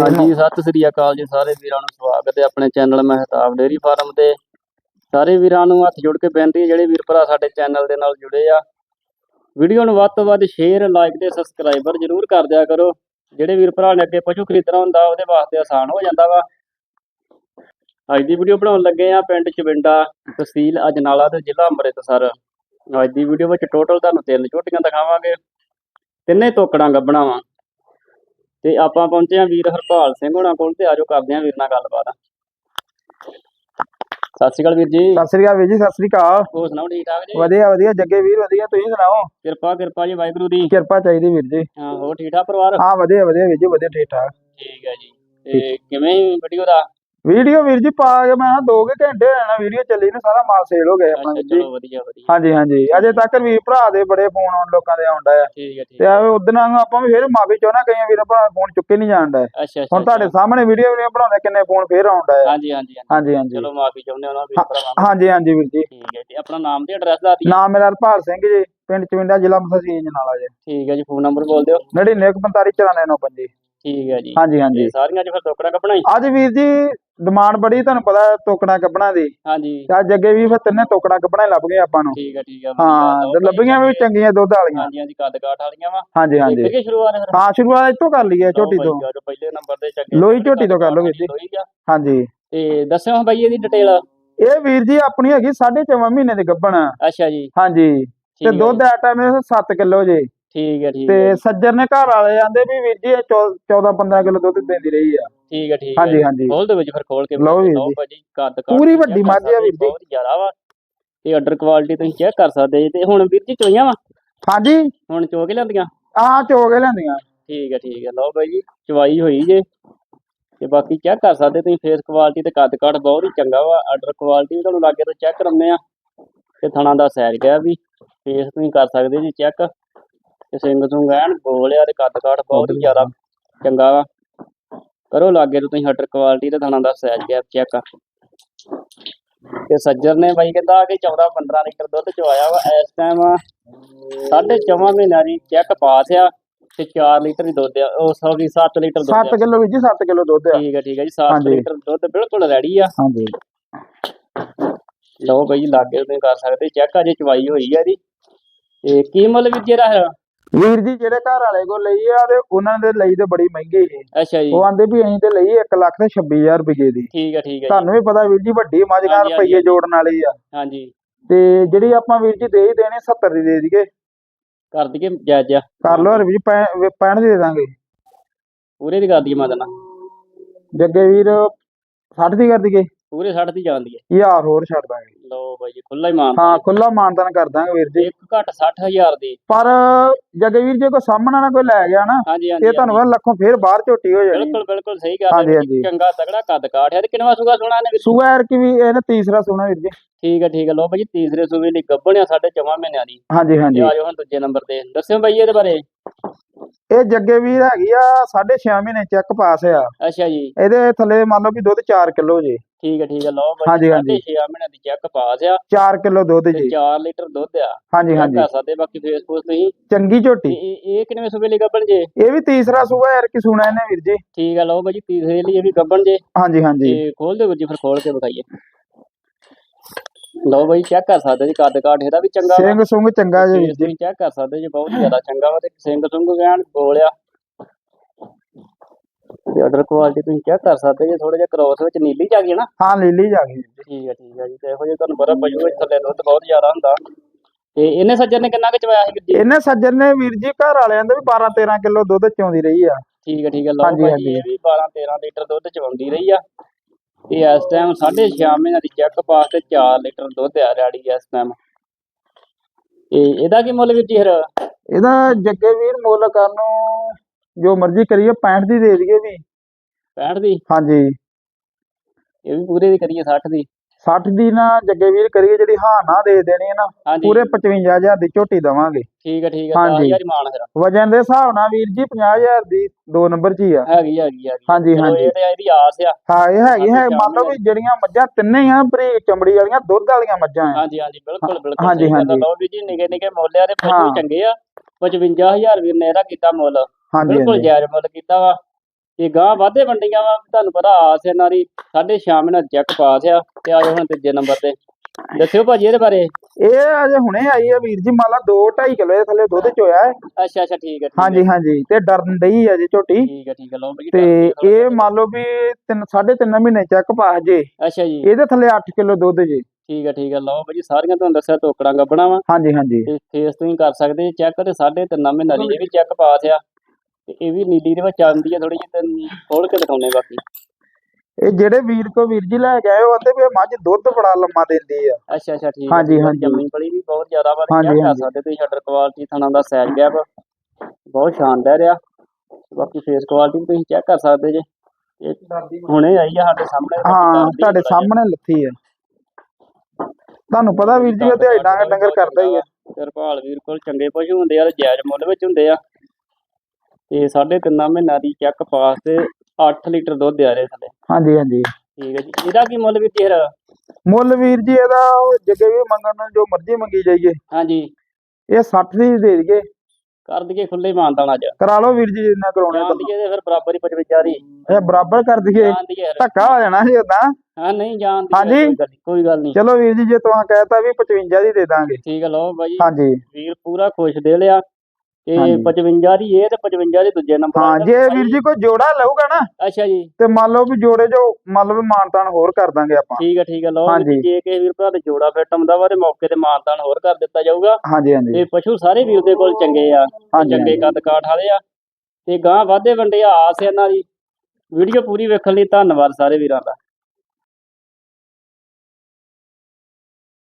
ਹਾਂਜੀ ਸਤਿ ਸ੍ਰੀ ਅਕਾਲ ਜੀ ਸਾਰੇ ਵੀਰਾਂ ਨੂੰ ਸਵਾਗਤ ਹੈ ਆਪਣੇ ਚੈਨਲ ਮਹਿਤਾਬ ਡੇਰੀ ਫਾਰਮ ਤੇ। ਸਾਰੇ ਵੀਰਾਂ ਨੂੰ ਹੱਥ ਜੋੜ ਕੇ ਬੇਨਤੀ ਹੈ ਜਿਹੜੇ ਵੀਰ ਭਰਾ ਸਾਡੇ ਚੈਨਲ ਦੇ ਨਾਲ ਜੁੜੇ ਆ ਵੀਡੀਓ ਨੂੰ ਵੱਧ ਤੋਂ ਵੱਧ ਸ਼ੇਅਰ ਲਾਈਕ ਤੇ ਸਬਸਕ੍ਰਾਈਬਰ ਜਰੂਰ ਕਰ ਦਿਆ ਕਰੋ। ਜਿਹੜੇ ਵੀਰ ਭਰਾ ਨੇ ਅੱਗੇ ਪਸ਼ੂ ਖਰੀਦਣਾ ਹੁੰਦਾ ਉਹਦੇ ਵਾਸਤੇ ਆਸਾਨ ਹੋ ਜਾਂਦਾ ਵਾ। ਅੱਜ ਦੀ ਵੀਡੀਓ ਬਣਾਉਣ ਲੱਗੇ ਆ ਪਿੰਡ ਚਵਿੰਡਾ ਤਹਿਸੀਲ ਅਜਨਾਲਾ ਤੇ ਜ਼ਿਲ੍ਹਾ ਅੰਮ੍ਰਿਤਸਰ। ਅੱਜ ਦੀ ਵੀਡੀਓ ਵਿੱਚ ਟੋਟਲ ਤੁਹਾਨੂੰ ਤਿੰਨ ਝੋਟੀਆਂ ਦਿਖਾਵਾਂਗੇ ਤਿੰਨੇ ਤੋਕੜਾਂ ਗੱਬਣਾ ਵਾ। ਤੇ ਆਪਾਂ ਪਹੁੰਚੇ ਆ ਵੀਰ ਹਰਪਾਲ ਸਿੰਘ ਹੋਣਾ ਕੋਲ ਤੇ ਆਜੋ ਕਰਦੇ ਆ ਵੀਰ ਨਾਲ ਗੱਲਬਾਤ। ਸਤਿ ਸ਼੍ਰੀ ਅਕਾਲ ਵੀਰ ਜੀ। ਸਤਿ ਸ੍ਰੀ ਅਕਾਲ ਵੀਰ ਜੀ ਸਤਿ ਸ੍ਰੀ ਅਕਾਲ। ਹੋਰ ਸੁਣਾਓ ਠੀਕ ਠਾਕ ਜੀ? ਵਧੀਆ ਵਧੀਆ। ਜੱਗੇ ਵੀਰ ਵਧੀਆ। ਤੁਸੀਂ ਸੁਣਾਓ? ਕਿਰਪਾ ਕਿਰਪਾ ਜੀ ਵਾਹਿਗੁਰੂ ਦੀ। ਕਿਰਪਾ ਚਾਹੀਦੀ ਵੀਰ ਜੀ। ਹਾਂ ਹੋਰ ਠੀਕ ਠਾਕ ਪਰਿਵਾਰ? ਹਾਂ ਵਧੀਆ ਵਧੀਆ ਵੀਰ ਜੀ ਵਧੀਆ ਠੀਕ ਠਾਕ। ਠੀਕ ਹੈ ਜੀ। ਤੇ ਕਿਵੇਂ ਵੀਡੀਓ ਦਾ? ਵੀਡੀਓ ਵੀਰ ਜੀ ਪਾ ਕੇ ਮੈਂ ਦੋ ਕੁ ਘੰਟੇ ਹੋਏ ਨਾ ਵੀਡੀਓ ਚੱਲੀ ਨੂੰ ਸਾਰਾ ਮਾਲ ਸੇਲ ਹੋ ਗਿਆ ਆਪਣਾ। ਵੀਰ ਜੀ ਚਲੋ ਵਧੀਆ ਵਧੀਆ। ਹਾਂਜੀ ਹਾਂਜੀ। ਅਜੇ ਤੱਕ ਵੀਰ ਭਰਾ ਦੇ ਬੜੇ ਫੋਨ ਆਉਣ ਲੋਕਾਂ ਦੇ ਆਉਂਦਾ ਆ। ਠੀਕ ਹੈ ਠੀਕ ਤੇ ਉਦੋਂ ਆਪਾਂ ਵੀ ਫਿਰ ਮਾਫੀ ਚਾਹਣਾ ਕਈਆਂ ਵੀਰ ਭਰਾ ਫੋਨ ਚੁੱਕੇ ਨਹੀਂ ਅੱਛਾ ਅੱਛਾ ਹੁਣ ਤੁਹਾਡੇ ਸਾਹਮਣੇ ਵੀਡੀਓ ਵੀਡੀਓ ਬਣਾਉਂਦੇ ਕਿੰਨੇ ਫੋਨ ਫੇਰ ਆਉਂਦਾ ਆ। ਹਾਂਜੀ ਹਾਂਜੀ ਹਾਂਜੀ। ਹਾਂਜੀ ਚਲੋ ਮਾਫੀ ਚਾਹੁੰਦੇ ਉਹਨਾਂ ਵੀਰ ਭਰਾਵਾਂ ਨੂੰ। ਹਾਂਜੀ ਹਾਂਜੀ ਵੀਰ ਜੀ। ਠੀਕ ਹੈ ਜੀ। ਆਪਣਾ ਨਾਮ ਤੇ ਐਡਰੈਸ ਦੱਸ ਦਿਓ। ਨਾਮ ਮੇਰਾ ਹਰਪਾਲ ਸਿੰਘ ਜੀ ਪਿੰਡ ਚਵਿੰਡਾ ਜ਼ਿਲ੍ਹਾ ਮਸਜੀਦ ਜਨਾਲਾ ਜੀ। ਠੀਕ ਹੈ ਜੀ ਫੋਨ ਨੰਬਰ ਬੋਲ ਦਿਓ। 9945 ਠੀਕ ਹੈ ਜੀ। ਹਾਂਜੀ ਹਾਂਜੀ। ਸਾਰੀਆਂ ਚ ਫਿਰ ਟੋਕਰਾ ਕੱਪਣਾ ਹੀ। ਅੱਜ ਵੀਰ ਜੀ ਡਿਮਾਂਡ ਬੜੀ ਤੁਹਾਨੂੰ ਪਤਾ ਤੋਕੜਾ ਕੱਢਣਾ ਦੀ। ਹਾਂਜੀ। ਤੇ ਅੱਜ ਅੱਗੇ ਵੀ ਫਿਰ ਤਿੰਨੇ ਤੋਕੜਾ ਕੱਢਣਾ ਲੱਭ ਗਏ ਆਪਾਂ ਨੂੰ। ਠੀਕ ਹੈ ਠੀਕ ਹੈ ਹਾਂ ਤੇ ਲੱਭੀਆਂ ਵੀ ਚੰਗੀਆਂ ਦੁੱਧ ਵਾਲੀਆਂ। ਹਾਂਜੀ ਹਾਂਜੀ ਕੱਦ ਕਾਠ ਵਾਲੀਆਂ ਵਾ। ਹਾਂਜੀ ਹਾਂਜੀ। ਕਿਹੜੀ ਸ਼ੁਰੂਆਤ ਹੈ ਫਿਰ? ਹਾਂ ਸ਼ੁਰੂਆਤ ਇੱਥੋਂ ਕਰ ਲਈਏ ਝੋਟੀ ਤੋਂ। ਪਹਿਲੇ ਨੰਬਰ ਤੇ ਚੱਗੇ ਲੋਈ ਝੋਟੀ ਤੋਂ ਕਰ ਵੀਰ ਜੀ। ਆ। ਹਾਂਜੀ। ਤੇ ਦੱਸਿਓ ਹਾਂ ਬਾਈ ਇਹਦੀ ਡਿਟੇਲ ਇਹ ਵੀਰ ਜੀ ਆਪਣੀ ਹੈਗੀ 4.5 ਮਹੀਨੇ ਦੀ ਗੱਭਣ। ਅੱਛਾ ਜੀ। ਹਾਂਜੀ। ਤੇ ਦੁੱਧ ਆ ਟਾਈਮ 7 ਕਿਲੋ ਜੇ। ਠੀਕ ਹੈ ਠੀਕ ਤੇ ਸੱਜਰ ਨੇ ਘਰ ਵਾਲੇ ਆਂਦੇ ਵੀ ਵੀਰ ਜੀ 14 15 ਕਿਲੋ ਦੁੱਧ ਦਿੰਦੀ ਰਹੀ ਆ। ਠੀਕ ਹੈ ਠੀਕ ਹੈ ਹਾਂਜੀ ਹਾਂਜੀ। ਖੋਲ ਦੇ ਵਿੱਚ ਫਿਰ ਖੋਲ ਕੇ ਲਓ ਵੀਰ ਜੀ। ਭਾਜੀ ਕੱਦ ਕਾਠ ਪੂਰੀ ਵੱਡੀ ਮੱਝ ਆ ਵੀਰ ਜੀ। ਬਹੁਤ ਜ਼ਿਆਦਾ ਵਾ। ਤੇ ਆਰਡਰ ਕੁਆਲਿਟੀ ਤੁਸੀਂ ਚੈੱਕ ਕਰ ਸਕਦੇ ਜੀ ਤੇ ਹੁਣ ਵੀਰ ਜੀ ਚੋਈਆਂ ਵਾ? ਹਾਂਜੀ। ਹੁਣ ਚੋ ਕੇ ਲਿਆਂਦੀਆਂ? ਆਹ ਚੋਗੇ ਲੈਂਦੀਆਂ ਠੀਕ ਹੈ ਠੀਕ ਹੈ ਲਓ ਬਾਈ ਜੀ ਚਵਾਈ ਹੋਈ ਜੇ। ਤੇ ਬਾਕੀ ਚੈੱਕ ਕਰ ਸਕਦੇ ਤੁਸੀਂ ਫੇਸ ਕੁਆਲਿਟੀ ਤੇ ਕੱਦ ਕਾਠ ਬਹੁਤ ਹੀ ਚੰਗਾ ਵਾ। ਆਰਡਰ ਕੁਆਲਿਟੀ ਵੀ ਤੁਹਾਨੂੰ ਲਾਗੇ ਤੋਂ ਚੈੱਕ ਕਰਾਉਂਦੇ ਆ। ਤੇ ਥਣਾ ਦਾ ਸੈਰ ਗਿਆ ਵੀ। ਫੇਸ ਤੁਸੀਂ ਕਰ ਸਕਦੇ ਜੀ ਚੈੱਕ ਤੇ ਸਿੰਘ ਸੁੰਗ ਐਨ ਗੋਲ ਆ ਤੇ ਕੱਦ ਕਾਠ ਬਹੁਤ ਹੀ ਜ਼ਿਆਦਾ ਚੰਗਾ ਵਾ। ਕਰੋ ਲਾਗੇ ਤੋਂ ਤੁਸੀਂ ਆਰਡਰ ਕੁਆਲਿਟੀ ਤੇ ਥਣਾ ਦਾ ਸੈਰ ਗਿਆ ਚੈੱਕ ਤੇ ਸੱਜਰ ਨੇ ਬਾਈ ਕਹਿੰਦਾ ਕਿ 14 15 ਲੀਟਰ ਦੁੱਧ ਚਵਾਇਆ ਵਾ ਇਸ ਟਾਈਮ ਸਾਢੇ ਚੌਵਾਂ ਮਹੀਨਿਆਂ ਦੀ ਚੈੱਕ ਪਾਸ ਆ ਤੇ 4 ਲੀਟਰ ਹੀ ਦੁੱਧ ਆ ਉਹ ਸੌਰੀ 7 ਲੀਟਰ ਦੁੱਧ 7 ਆ ਕਿਲੋ ਜੀ 7 ਕਿਲੋ ਦੁੱਧ ਆ। ਠੀਕ ਹੈ ਠੀਕ ਹੈ ਜੀ 7 ਹਾਂਜੀ। ਲੀਟਰ ਦੁੱਧ ਬਿਲਕੁਲ ਰੈਡੀ ਆ। ਹਾਂਜੀ। ਲਓ ਬਾਈ ਲਾਗੇ ਤੁਸੀਂ ਕਰ ਸਕਦੇ ਚੈੱਕ ਅਜੇ ਚਵਾਈ ਹੋਈ ਆ ਜੀ ਤੇ ਕੀ ਮੁੱਲ ਵੀ ਜਿਹੜਾ ਹੈ ਵੀਰ ਜੀ ਜਿਹੜੇ ਘਰ ਵਾਲੇ ਕੋਲ ਲਈ ਆ ਤੇ ਉਹਨਾਂ ਦੇ ਲਈ ਤੇ ਬੜੀ ਮਹਿੰਗੀ ਸੀ। ਅੱਛਾ ਜੀ। ਉਹ ਆਂਦੇ ਵੀ ਅਸੀਂ ਤੇ ਲਈ 1 ਲੱਖ ਤੇ 26000 ਰੁਪਏ ਦੀ। ਠੀਕ ਹੈ ਠੀਕ ਹੈ ਜੀ। ਤੁਹਾਨੂੰ ਵੀ ਪਤਾ ਵੀਰ ਜੀ ਵੱਡੀ ਹਾਂਜੀ, ਰੁਪਏ ਜੋੜਨ ਵਾਲੀ ਆ। ਹਾਂਜੀ। ਤੇ ਜਿਹੜੀ ਆਪਾਂ ਵੀਰ ਜੀ ਦੇ ਹੀ ਦੇਣੇ 70 ਦੀ ਦੇ ਦਈਏ। ਕਰ ਦਈਏ ਜਾਇਜ਼ ਆ। ਕਰ ਲਓ ਵੀਰ ਜੀ 65 ਦੀ ਦੇ ਦਾਂਗੇ। ਪੂਰੇ ਦੀ ਕਰ ਦਈਏ ਮਾਦਨਾ ਜੱਗੇ ਵੀਰ 60 ਦੀ ਕਰ ਦਈਏ। ਪੂਰੇ 60 ਦੀ ਜਾਂਦੀ ਹੈ। ਯਾਰ ਹੋਰ ਛੱਡ ਦਾਂਗੇ। ਲਓ ਬਾਈ ਜੀ ਖੁੱਲਾ ਹੀ ਮਾਨ ਹਾਂ ਖੁੱਲਾ ਮਾਨਤਨ ਕਰ ਦਾਂਗੇ ਵੀਰ ਜੀ। ਇੱਕ ਘੱਟ 60000 ਦੀ। ਪਰ ਜੱਗੇ ਵੀਰ ਜੇ ਕੋਈ ਸਾਹਮਣਾ ਨਾ ਕੋਈ ਲੈ ਗਿਆ ਨਾ ਹਾਂਜੀ ਹਾਂਜੀ ਇਹ ਤੁਹਾਨੂੰ ਪਤਾ ਲੱਖੋਂ ਫੇਰ ਬਾਹਰ ਝੋਟੀ ਹੋ ਜਾਣੀ ਬਿਲਕੁਲ ਬਿਲਕੁਲ ਸਹੀ ਗੱਲ ਹੈ ਚੰਗਾ ਤਗੜਾ ਕੱਦ ਕਾਠ ਹੈ ਤੇ ਕਿੰਨਵਾ ਸੂਗਾ ਸੁਣਾ ਇਹਨੇ ਸੂਆ ਯਾਰ ਕੀ ਵੀ ਇਹਨੇ ਤੀਸਰਾ ਸੋਨਾ ਵੀਰ ਜੀ। ਠੀਕ ਹੈ ਠੀਕ ਹੈ। ਲਓ ਬਾਈ ਜੀ ਤੀਸਰੇ ਸੂਬੇ ਲਈ ਗੱਬਣਿਆ ਸਾਡੇ ਚਵਾਂ ਮਹੀਨਿਆਂ ਦੀ। ਹਾਂਜੀ ਹਾਂਜੀ। ਆ ਜਾਓ ਹੁਣ ਦੂਜੇ ਨੰਬਰ ਤੇ। ਦੱਸਿਓ ਬਾਈ ਇਹਦੇ ਬਾਰੇ। ਇਹ ਜੱਗੇ ਵੀਰ ਹੈਗੀ ਆ 6.5 ਮਹੀਨੇ ਚੈੱਕ ਪਾਸ ਆ। ਅੱਛਾ ਜੀ। ਇਹਦੇ ਥੱਲੇ ਮੰਨ ਲਓ ਵੀ ਦੁੱਧ 4 ਕਿਲੋ ਜੇ। ਠੀਕ ਹੈ ਠੀਕ ਹੈ ਲਓ ਹਾਂਜੀ, ਹਾਂਜੀ। 6 ਮਹੀਨਿਆਂ ਦੀ ਚੈੱਕ ਪਾਸ ਆ। 4 ਕਿਲੋ ਦੁੱਧ ਜੀ। 4 ਲੀਟਰ ਦੁੱਧ ਆ। ਹਾਂਜੀ ਹਾਂਜੀ। ਕਰ ਸਕਦੇ ਬਾਕੀ ਫੇਸਬੁੱਕ ਤੁਸੀਂ। ਚੰਗੀ ਝੋਟੀ। ਇਹ ਕਿੰਨੇ ਸੂਬੇ ਲਈ ਗੱਬਣ ਜੇ? ਇਹ ਵੀ ਤੀਸਰਾ ਸੂਆ ਯਾਰ ਕੀ ਸੁਣਾ ਇਹਨੇ ਵੀਰ ਜੀ? ਠੀਕ ਹੈ ਲਓ ਬਾਈ ਜੀ ਤੀਸਰੇ ਲਈ ਇਹ ਵੀ ਗੱਬਣ ਜੇ। ਹਾਂਜੀ ਹਾਂਜੀ। ਤੇ ਖੋਲ ਦਿਓ ਵੀਰ ਜੀ ਫਿਰ ਖੋਲ ਕੇ ਵਿਖਾਈਏ। ਲਓ ਬਾਈ ਚੈੱਕ ਕਰ ਸਕਦੇ ਜੀ ਕੱਦ ਕਾਠ ਇਹਦਾ ਵੀ ਚੰਗਾ ਵਾ। ਸਿੰਘ ਸੁੰਗ ਚੰਗਾ ਜੀ। ਵੀਰ ਜੀ ਤੁਸੀਂ ਚੈੱਕ ਕਰ ਸਕਦੇ ਜੀ ਬਹੁਤ ਜ਼ਿਆਦਾ ਚੰਗਾ ਵਾ ਤੇ ਸਿੰਘ ਸੁੰਗ ਗੈਣ ਗੋਲਿਆ ਤੇ ਆਰਡਰ ਕੁਆਲਿਟੀ ਤੁਸੀਂ ਚੈੱਕ ਕਰ ਸਕਦੇ ਜੀ ਥੋੜਾ ਜਿਹਾ ਕ੍ਰੋਸ ਵਿੱਚ ਨੀਲੀ ਆ ਗਈ ਨਾ। ਹਾਂ ਲੀਲੀ ਜਾ ਗਈ। ਜੀ ਠੀਕ ਹੈ ਠੀਕ ਹੈ ਜੀ ਤੇ ਇਹੋ ਜਿਹਾ ਤੁਹਾਨੂੰ ਪਤਾ ਪਸ਼ੂ ਵਿੱਚ ਥੱਲੇ ਦੁੱਧ ਬਹੁਤ ਜ਼ਿਆਦਾ ਹੁੰਦਾ। ਤੇ ਇਹਨੇ ਸੱਜਰ ਨੇ ਕਿੰਨਾ ਕੁ ਚਵਾਇਆ ਸੀ ਜੀ ਇਹਨੇ ਸੱਜਣ ਨੇ ਵੀਰ ਜੀ ਘਰ ਵਾਲਿਆਂ ਦੇ ਵੀ 12 13 ਕਿਲੋ ਦੁੱਧ ਚੋਂਦੀ ਰਹੀ ਆ। ਠੀਕ ਹੈ ਠੀਕ ਹੈ ਲਓ ਹਾਂਜੀ, ਭਾਈ ਹਾਂਜੀ। ਇਹ ਵੀ 12 13 ਲੀਟਰ ਦੁੱਧ ਚਵਾਉਂਦੀ ਰਹੀ ਆ। ਤੇ ਇਸ ਟਾਈਮ 6.5 ਮਹੀਨਿਆਂ ਦੀ ਚੈੱਕ ਪਾਸ ਤੇ 4 ਲੀਟਰ ਦੁੱਧ ਆ ਰੈਡੀ ਇਸ ਟਾਈਮ ਤੇ ਇਹਦਾ ਕੀ ਮੁੱਲ ਵੀਰ ਜੀ ਫਿਰ? ਇਹਦਾ ਜੱਗੇ ਵੀਰ ਮੁੱਲ ਕਰਨ ਨੂੰ ਜੋ ਮਰਜ਼ੀ ਕਰੀਏ 65 ਦੀ ਦੇ ਦਈਏ ਵੀ। 65 ਦੀ? ਹਾਂਜੀ। ਇਹ ਵੀ ਪੂਰੇ ਦੀ ਕਰੀਏ 60 ਦੀ। 60 ਦੀ ਨਾ ਜੱਗੇ ਵੀਰ ਕਰੀਏ ਜਿਹੜੀ ਹਾਂ ਨਾ ਦੇ ਦੇਣੀ ਹੈ ਨਾ ਹਾਂਜੀ। ਪੂਰੇ 55000 ਦੀ ਝੋਟੀ ਦਵਾਂਗੇ। ਠੀਕ ਹੈ ਠੀਕ ਹੈ ਹਾਂਜੀ। 10000 ਮਾਨ ਫਿਰ। ਵਜਨ ਦੇ ਹਿਸਾਬ ਨਾਲ ਵੀਰ ਜੀ 50000 ਦੀ ਦੋ ਨੰਬਰ 'ਚ ਹੀ ਆ। ਹੈਗੀ ਹੈਗੀ ਹੈਗੀ। ਹਾਂਜੀ, ਚਲੋ ਹਾਂਜੀ। ਇਹ ਤੇ ਇਹਦੀ ਆਸ ਆ। ਹਾਂ ਇਹ ਹੈਗੀ ਹੈ। ਮੰਨ ਲਓ ਵੀ ਜਿਹੜੀਆਂ ਮੱਝਾਂ ਤਿੰਨੇ ਹੀ ਆ ਬਰੀਕ ਚਮੜੀ ਵਾਲੀਆਂ ਦੁੱਧ ਵਾਲੀਆਂ ਮੱਝਾਂ ਆ। ਹਾਂਜੀ ਹਾਂਜੀ ਬਿਲਕੁਲ ਬਿਲਕੁਲ ਹਾਂਜੀ, ਸਹੀ ਗੱਲ ਆ। ਹਾਂਜੀ। ਲਓ ਵੀ ਜੀ ਨਿਕੇ ਨਿਕੇ ਮੁੱਲ ਆ ਤੇ ਪਸ਼ੂ ਹਾਂ। ਚੰਗੇ ਆ। 55000 ਵੀਰ ਨੇ ਇਹਦਾ ਕੀਤਾ ਮੁੱਲ। ਹਾਂਜੀ ਬਿਲਕੁਲ ਹਾਂਜੀ। ਜਾਇਜ਼ ਮੁੱਲ ਕੀਤਾ ਵਾ। ਤੇ ਗਾਂ ਵਾਧੇ ਵੰਡੀਆਂ ਵਾ ਤੁਹਾਨੂੰ ਪਤਾ ਆਸ ਇਹਨਾਂ ਦੀ ਸਾਢੇ ਛੇ ਮਹੀਨਾ ਚੈੱਕ ਪਾਸ ਆ ਤੇ ਆਜੋ ਹੁਣ ਤੀਜੇ ਨੰਬਰ ਤੇ। ਦੱਸਿਓ ਭਾਜੀ ਇਹਦੇ ਬਾਰੇ। ਇਹ ਅਜੇ ਹੁਣੇ ਆਈ ਆ ਵੀਰ ਜੀ ਮੰਨ ਲਾ 2 2.5 ਕਿਲੋ ਦੇ ਥੱਲੇ ਦੁੱਧ ਚੋਇਆ ਹੈ। ਅੱਛਾ ਅੱਛਾ ਠੀਕ ਹੈ ਹਾਂਜੀ ਹਾਂਜੀ ਤੇ ਡਰਨ ਡਈ ਆ ਜੀ ਝੋਟੀ। ਠੀਕ ਹੈ ਠੀਕ ਹੈ ਲਓ ਭਾਜੀ ਤੇ। ਇਹ ਮੰਨ ਲਓ ਵੀ ਤਿੰਨ ਸਾਢੇ ਤਿੰਨ ਮਹੀਨੇ ਚੱਕ ਪਾਸ ਜੇ ਅੱਛਾ ਜੀ। ਇਹਦੇ ਥੱਲੇ 8 ਕਿਲੋ ਦੁੱਧ ਜੇ। ਠੀਕ ਹੈ ਠੀਕ ਹੈ ਲਓ ਭਾਜੀ ਸਾਰੀਆਂ ਤੁਹਾਨੂੰ ਦੱਸਿਆ ਟੋਕੜਾਂ ਗੱਬਣਾ ਵਾ। ਹਾਂਜੀ ਹਾਂਜੀ। ਤੇ ਫੇਸ ਤੁਸੀਂ ਕਰ ਸਕਦੇ ਚੈੱਕ ਤੇ ਸਾਢੇ ਤਿੰਨ ਮਹੀਨਾ ਦੀ ਵੀ ਚੈੱਕ ਪਾਸ ਆ। ਤੇ ਇਹ ਵੀ ਨੀਲੀ ਦੇ ਵਿੱਚ ਆਉਂਦੀ ਆ ਥੋੜੀ ਜਿਹੀ ਤੇ ਖੋਲ ਕੇ ਦਿਖਾਉਣੇ ਬਾਕੀ। ਇਹ ਜਿਹੜੇ ਵੀਰ ਕੋ ਵੀਰ ਜੀ ਲੈ ਗਏ ਉਹ ਕਹਿੰਦੇ ਵੀ ਇਹ ਮੱਝ ਦੁੱਧ ਬੜਾ ਲੰਮਾ ਦਿੰਦੀ ਆ। ਅੱਛਾ ਅੱਛਾ ਠੀਕ ਹੈ ਹਾਂਜੀ, ਹੈ। ਹਾਂਜੀ। ਜੰਮੀ ਪਲੀ ਵੀ ਬਹੁਤ ਜ਼ਿਆਦਾ ਵਾ ਚੈੱਕ ਕਰ। ਸਕਦੇ ਤੁਸੀਂ ਸ਼ਟਰ ਕੁਆਲਿਟੀ ਥਣਾ ਦਾ ਸਾਈਜ਼ ਗੈਪ ਬਹੁਤ ਸ਼ਾਨਦਾਰ ਆ। ਬਾਕੀ ਫੇਸ ਕੁਆਲਿਟੀ ਵੀ ਤੁਸੀਂ ਚੈੱਕ ਕਰ ਸਕਦੇ ਜੇ। ਇਹ ਹੁਣੇ ਆਈ ਆ ਸਾਡੇ ਸਾਹਮਣੇ। ਹਾਂ ਤੁਹਾਡੇ ਸਾਹਮਣੇ ਲੱਥੀ ਆ। ਤੁਹਾਨੂੰ ਪਤਾ ਵੀਰ ਜੀ ਉਹ ਦਿਹਾੜੀ ਡਾਂਗ ਡੰਗਰ ਕਰਦਾ ਹੀ ਆ। ਤੇ ਹਰਪਾਲ ਵੀਰ ਕੋਲ ਚੰਗੇ ਪਸ਼ੂ ਹੁੰਦੇ ਆ ਤੇ ਜਾਇਜ਼ ਮੁੱਲ ਵਿੱਚ ਹੁੰਦੇ ਆ। ਤੇ ਸਾਢੇ ਤਿੰਨਾਂ ਮਹੀਨਾ ਦੀ ਚੱਕ ਪਾਸ ਤੇ 8 ਲੀਟਰ ਦੁੱਧ ਆ ਰਹੇ ਥੱਲੇ ਹਾਂਜੀ ਹਾਂਜੀ। ਠੀਕ ਹੈ ਜੀ। ਇਹਦਾ ਕੀ ਮੁੱਲ ਵੀ ਤੇਰਾ ਮੁੱਲ ਵੀਰ ਜੀ ਇਹਦਾ ਜੱਗੇ ਵੀ ਮੰਗਣ ਨੂੰ ਜੋ ਮਰਜ਼ੀ ਮੰਗੀ ਜਾਈਏ। ਹਾਂਜੀ। ਇਹ 60 ਦੀ ਦੇ ਦਈਏ। ਕਰ ਦਈਏ ਖੁੱਲੇ ਮਾਨਤਾਨ ਅੱਜ। ਕਰਾ ਲਓ ਵੀਰ ਜੀ ਜਿੰਨਾ ਕਰਾਉਣਾ ਜਾਣ ਦਈਏ ਤੇ ਫਿਰ ਬਰਾਬਰ ਹੀ 55 ਦੀ। ਇਹ ਬਰਾਬਰ ਕਰ ਦਈਏ। ਧੱਕਾ ਹੋ ਜਾਣਾ ਸੀ ਉਦਾਂ ਹਾਂ ਨਹੀਂ ਜਾਣ ਦੀ ਹਾਂਜੀ। ਕੋਈ ਗੱਲ ਨੀ, ਕੋਈ ਗੱਲ ਨਹੀਂ ਚਲੋ ਵੀਰ ਜੀ ਜੇ ਤੁਸੀਂ ਕਹਿਤਾ ਵੀ 55 ਦੀ ਦੇ ਦਾਂਗੇ। ਠੀਕ ਹੈ ਲਓ ਬਾਈ। ਹਾਂਜੀ। ਵੀਰ ਪੂਰਾ ਖੁਸ਼ ਦੇ ਲਿਆ ਤੇ ਹਾਂਜੀ। 55 ਦੀ ਇਹ ਤੇ 55 ਦੀ ਦੂਜੇ ਨੰਬਰ ਹਾਂ ਜੇ ਵੀਰ ਜੀ ਕੋਈ ਜੋੜਾ ਲਊਗਾ ਨਾ ਅੱਛਾ ਜੀ। ਤੇ ਮੰਨ ਲਓ ਵੀ ਜੋੜੇ ਜੋ ਮੰਨ ਲਓ ਵੀ ਮਾਨਤਾਨ ਹੋਰ ਕਰ ਦਾਂਗੇ ਆਪਾਂ। ਠੀਕ ਹੈ ਠੀਕ ਹੈ ਲਓ ਹਾਂਜੀ। ਜੇ ਕਿਸੇ ਵੀਰ ਭਰਾ ਦੇ ਜੋੜਾ ਫਿੱਟ ਆਉਂਦਾ ਵਾ ਤੇ ਮੌਕੇ ਤੇ ਮਾਨਤਾਨ ਹੋਰ ਕਰ ਦਿੱਤਾ ਜਾਊਗਾ। ਹਾਂਜੀ ਹਾਂਜੀ। ਤੇ ਪਸ਼ੂ ਸਾਰੇ ਵੀਰ ਦੇ ਕੋਲ ਚੰਗੇ ਆ ਹਾਂਜੀ, ਚੰਗੇ ਹਾਂਜੀ। ਕੱਦ ਕਾਠ ਵਾਲੇ ਆ। ਤੇ ਗਾਂ ਵਾਧੇ ਵੰਡੇ ਆ ਆਸ ਇਹਨਾਂ ਦੀ। ਵੀਡੀਓ ਪੂਰੀ ਵੇਖਣ ਲਈ ਧੰਨਵਾਦ ਸਾਰੇ ਵੀਰਾਂ ਦਾ।